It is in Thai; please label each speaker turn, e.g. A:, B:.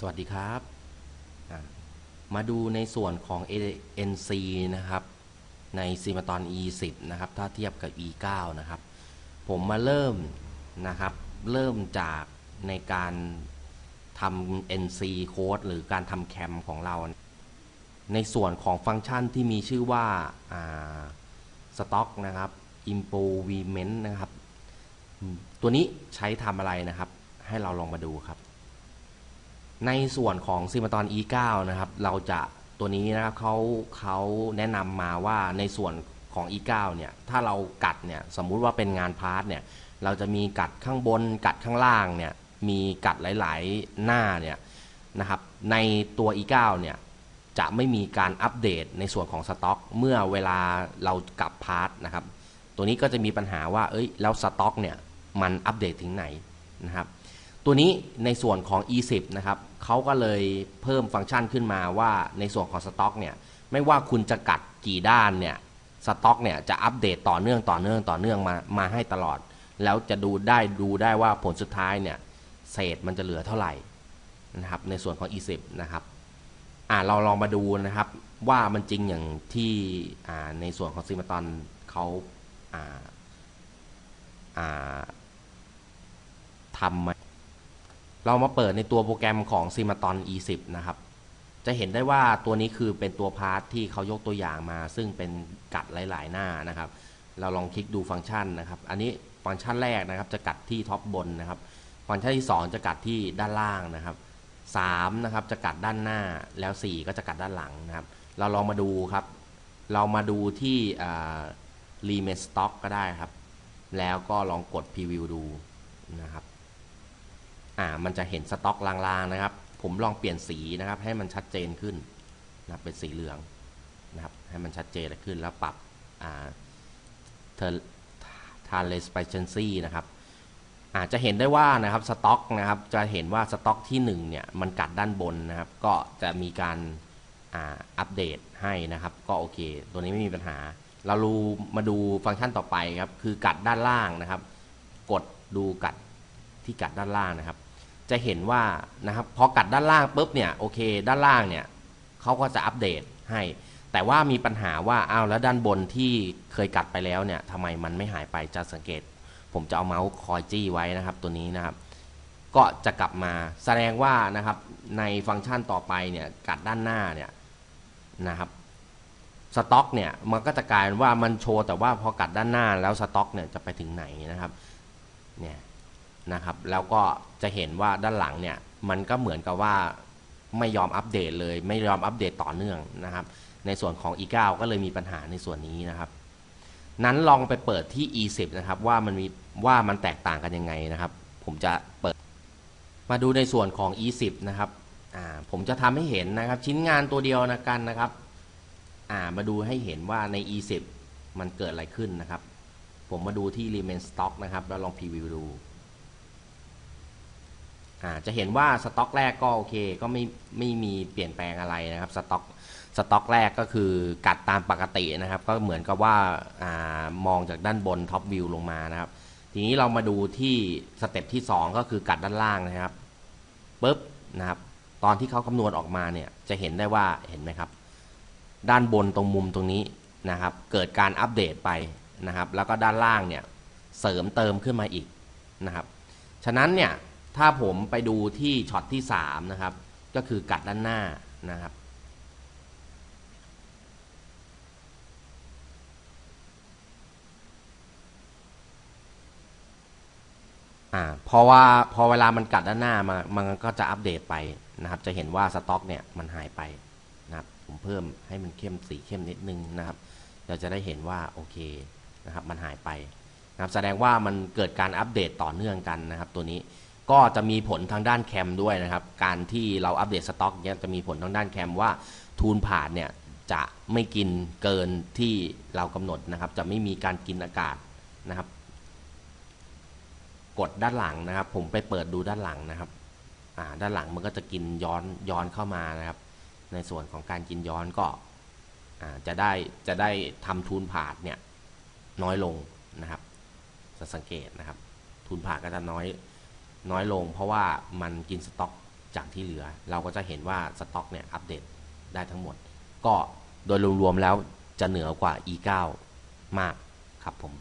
A: สวัสดีครับอะมาดูในส่วนของ ANC นะครับ ในซีมาตอน E10 นะครับ ถ้าเทียบกับ E9 นะครับ ผมมาเริ่มนะครับ เริ่มจากในการทำ NC code หรือการทำแคมของเรา ในส่วนของฟังก์ชันที่มีชื่อว่าอ่า stock นะครับ improvement นะครับอืมตัวนี้ใช้ทำอะไรนะครับ ให้เราลองมาดูครับ ในส่วนของซิมาตอน E9 นะครับ เราจะตัวนี้นะครับเขาเขาแนะนำมาว่าในส่วนของ E9 เนี่ย ถ้าเรากัดเนี่ย สมมุติว่าเป็นงานพาร์ทเนี่ย เราจะมีกัดข้างบน กัดข้างล่างเนี่ย มีกัดหลาย ๆ หน้าเนี่ยนะครับ ในตัว E9 เนี่ย จะไม่มีการอัปเดตในส่วนของสต็อก เมื่อเวลาเรากลับพาร์ทนะครับ ตัวนี้ก็จะมีปัญหาว่า เอ้ย แล้วสต็อกเนี่ย มันอัปเดตถึงไหนนะครับ ตัวนี้ในส่วนของ E10 นะครับเขาก็เลยเพิ่มฟังก์ชันขึ้นมาว่าในส่วนของสต็อกเนี่ยไม่ว่าคุณจะกัดกี่ด้านเนี่ยสต็อกเนี่ยจะอัปเดตต่อเนื่องต่อเนื่องต่อเนื่องมามาให้ตลอด แล้วจะดูได้ดูได้ว่าผลสุดท้ายเนี่ยเศษมันจะเหลือเท่าไหร่นะครับในส่วนของ E10 นะครับอ่าเราลองมาดูนะครับว่ามันจริงอย่างที่อ่าในส่วนของซิมาตอนเขาอ่าอ่าทำมา เรามาเปิดในตัวโปรแกรมของ s i m a t o n E10 นะครับ จะเห็นได้ว่าตัวนี้คือเป็นตัวพาร์ทที่เขายกตัวอย่างมา ซึ่งเป็นกัดหลาย ๆ หน้านะครับ เราลองคลิกดูฟังก์ชันนะครับ อันนี้ฟังก์ชันแรกนะครับ จะกัดที่ท็อปบนนะครับ ฟังก์ชันที่ 2 จะกัดที่ด้านล่างนะครับ3นะครับจะกัดด้านหน้าแล้ว 4 ก็จะกัดด้านหลังนะครับ เราลองมาดูครับ เรามาดูที่รีเมสต็อกก็ได้ครับ แล้วก็ลองกดพรีวิวดูนะครับ อ่ามันจะเห็นสต็อกลางๆนะครับ ผมลองเปลี่ยนสีนะครับ ให้มันชัดเจนขึ้นนะเป็นสีเหลืองนะครับ ให้มันชัดเจนขึ้นแล้วปรับอ่าเทอร์ทาร์เลสไปเชนซี่นะครับอาจจะเห็นได้ว่านะครับสต็อกนะครับจะเห็นว่าสต็อกที่1เนี่ยมันกัดด้านบนนะครับ ก็จะมีการอ่าอัปเดตให้นะครับ ก็โอเค ตัวนี้ไม่มีปัญหา เราดูมาดูฟังก์ชันต่อไปครับ คือกัดด้านล่างนะครับ กดดูกัดที่กัดด้านล่างนะครับ จะเห็นว่านะครับพอกัดด้านล่างปุ๊บเนี่ยโอเค ด้านล่างเนี่ยเขาก็จะอัปเดตให้ แต่ว่ามีปัญหาว่าอ้าวแล้วด้านบนที่เคยกัดไปแล้วเนี่ยทำไมมันไม่หายไปจะสังเกต ผมจะเอาเมาส์คอยจี้ไว้นะครับ ตัวนี้นะครับ ก็จะกลับมาแสดงว่านะครับในฟังก์ชันต่อไปเนี่ยกัดด้านหน้าเนี่ยนะครับสต็อกเนี่ยมันก็จะกลายว่ามันโชว์แต่ว่าพอกัดด้านหน้าแล้วสต็อกเนี่ยจะไปถึงไหนนะครับเนี่ย นะครับ แล้วก็จะเห็นว่าด้านหลังเนี่ยมันก็เหมือนกับว่าไม่ยอมอัปเดตเลย ไม่ยอมอัปเดตต่อเนื่องนะครับ ในส่วนของ e9 ก็เลยมีปัญหาในส่วนนี้นะครับ นั้นลองไปเปิดที่ e10 นะครับว่ามันมีว่ามันแตกต่างกันยังไงนะครับ ผมจะเปิด มาดูในส่วนของ e10 นะครับผมจะทำให้เห็นนะครับ ชิ้นงานตัวเดียวนะกันนะครับามาดูให้เห็นว่าใน e10 มันเกิดอะไรขึ้นนะครับ ผมมาดูที่ remain stock นะครับ แล้วลองพรีวิวดู อ่าจะเห็นว่าสต็อกแรกก็โอเคก็ไม่ไม่มีเปลี่ยนแปลงอะไรนะครับสต็อกสต็อกแรกก็คือกัดตามปกตินะครับ ก็เหมือนกับว่าอามองจากด้านบนท็อปวิวลงมานะครับ ทีนี้เรามาดูที่สเต็ปที่ 2 ก็คือกัดด้านล่างนะครับปุ๊บนะครับตอนที่เขาคำนวณออกมาเนี่ยจะเห็นได้ว่าเห็นไหมครับ ด้านบนตรงมุมตรงนี้นะครับ เกิดการอัปเดตไปนะครับ แล้วก็ด้านล่างเนี่ยเสริมเติมขึ้นมาอีกนะครับ ฉะนั้นเนี่ย ถ้าผมไปดูที่ช็อตที่ 3 นะครับ ก็คือกัดด้านหน้านะครับ อ่าเพราะว่าพอเวลามันกัดด้านหน้ามามันก็จะอัปเดตไปนะครับ จะเห็นว่าสต็อกเนี่ยมันหายไปนะครับ ผมเพิ่มให้มันเข้มสีเข้มนิดนึงนะครับ เราจะได้เห็นว่าโอเคนะครับมันหายไปนะครับ แสดงว่ามันเกิดการอัปเดตต่อเนื่องกันนะครับ ตัวนี้ ก็จะมีผลทางด้านแคมด้วยนะครับ การที่เราอัปเดตสต็อกเนี่ยจะมีผลทางด้านแคมว่าทูนผ่านเนี่ยจะไม่กินเกินที่เรากำหนดนะครับ จะไม่มีการกินอากาศนะครับ กดด้านหลังนะครับ ผมไปเปิดดูด้านหลังนะครับอ่าด้านหลังมันก็จะกินย้อนย้อนเข้ามานะครับ ในส่วนของการกินย้อนก็อ่าจะได้จะได้ทำทูนผ่านเนี่ยน้อยลงนะครับจะสังเกตนะครับทุนผ่านก็จะน้อย น้อยลง เพราะว่ามันกินสต็อกจากที่เหลือ เราก็จะเห็นว่าสต็อกเนี่ยอัปเดตได้ทั้งหมด ก็โดยรวมๆแล้วจะเหนือกว่า E9 มากครับผม